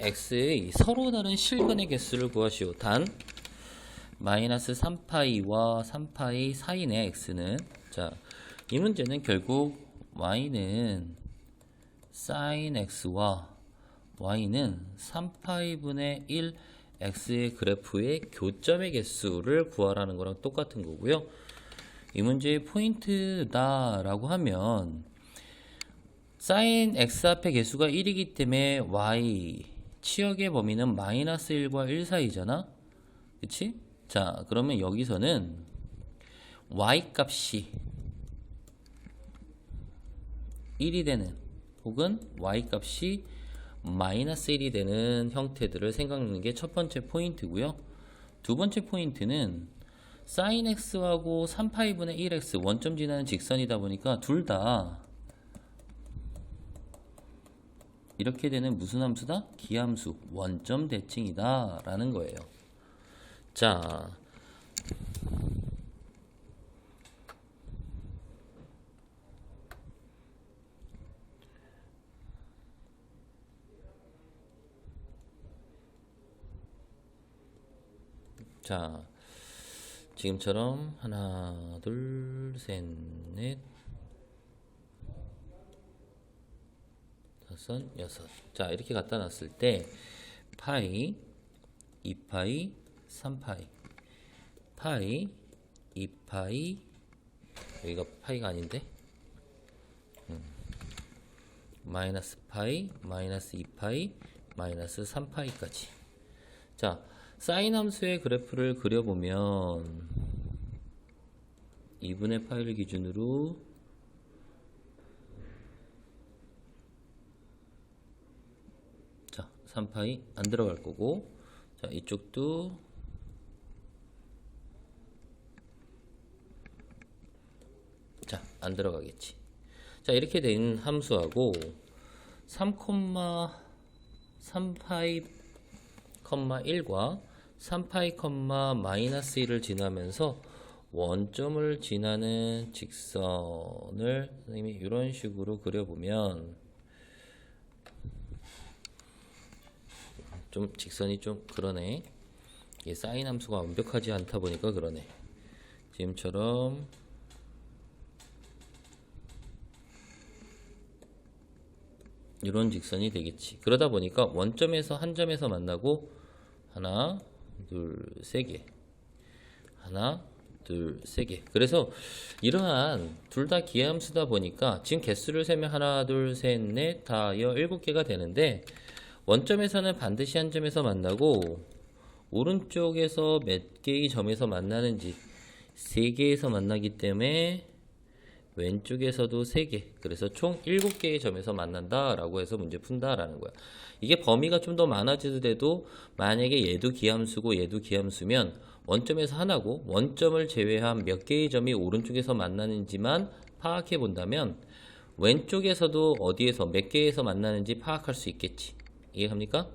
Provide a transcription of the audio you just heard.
x의 서로 다른 실근의 개수를 구하시오. 단 마이너스 3파이와 3파이 사이의 x는 자, 이 문제는 결국 y는 sin x와 y는 3파이분의 1 x의 그래프의 교점의 개수를 구하라는 거랑 똑같은 거고요. 이 문제의 포인트다라고 하면 sin x 앞의 개수가 1이기 때문에 y 치역의 범위는 마이너스 1과 1 사이잖아. 그치? 자, 그러면 여기서는 y 값이 1이 되는 혹은 y 값이 마이너스 1이 되는 형태들을 생각하는 게 첫 번째 포인트고요. 두 번째 포인트는 sin x하고 3파이분의 1x 원점 지나는 직선이다 보니까 둘 다 이렇게 되는 무슨 함수다? 기함수 원점 대칭이다 라는 거예요. 자, 자, 지금처럼 하나, 둘, 셋, 넷, 다섯, 여섯. 자, 이렇게 갖다 놨을 때 파이, 2파이, 3파이, 파이, 2파이, 여기가 파이가 아닌데? 음. 마이너스 파이, 마이너스 2파이, 마이너스 3파이까지. 자, 사인 함수의 그래프를 그려보면 2분의 파이를 기준으로 자, 3파이 안 들어갈 거고 자, 이쪽도 자, 안 들어가겠지. 자, 이렇게 된 함수하고 3,3파이 1과 3파이, 마이너스 1을 지나면서 원점을 지나는 직선을 선생님이 이런 식으로 그려보면 좀 직선이 좀 그러네. 이게 사인 함수가 완벽하지 않다 보니까 그러네. 지금처럼 이런 직선이 되겠지. 그러다 보니까 원점에서 한 점에서 만나고 하나, 둘, 세 개. 하나, 둘, 세 개. 그래서 이러한 둘 다 기하함수다 보니까 지금 개수를 세면 하나, 둘, 셋, 넷, 다 여 일곱 개가 되는데 원점에서는 반드시 한 점에서 만나고 오른쪽에서 몇 개의 점에서 만나는지 세 개에서 만나기 때문에 왼쪽에서도 3개 그래서 총 7개의 점에서 만난다 라고 해서 문제 푼다 라는 거야. 이게 범위가 좀 더 많아지더라도 만약에 얘도 기함수고 얘도 기함수면 원점에서 하나고 원점을 제외한 몇 개의 점이 오른쪽에서 만나는지만 파악해 본다면 왼쪽에서도 어디에서 몇 개에서 만나는지 파악할 수 있겠지 이해갑니까?